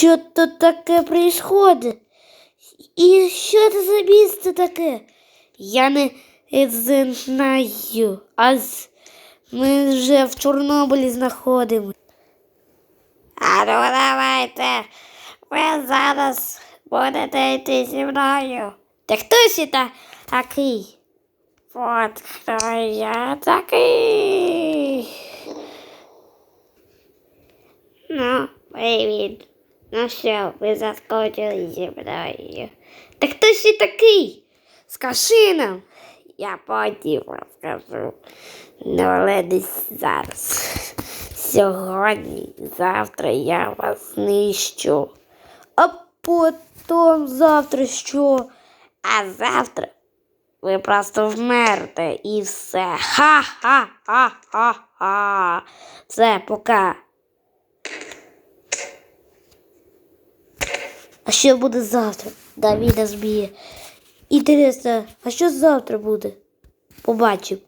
Що тут таке происходит? І що це за місце таке? Я не знаю. А ми вже в Чорнобилі знаходимося. А ну давайте. Ви зараз будете йти зі мною. Та хто ще та такий? От хто я такий. Ну, привіт. Ну що, ви заскочили зі мною. Та хто ще такий? Скажи нам. Я потім розкажу. Ну, але десь зараз. Сьогодні, завтра я вас знищу. А потім завтра що? А завтра ви просто вмерте і все. Ха-ха-ха-ха-ха. Все, пока. А що буде завтра? Давіда зб'є. Інтересно, а що завтра буде? Побачив.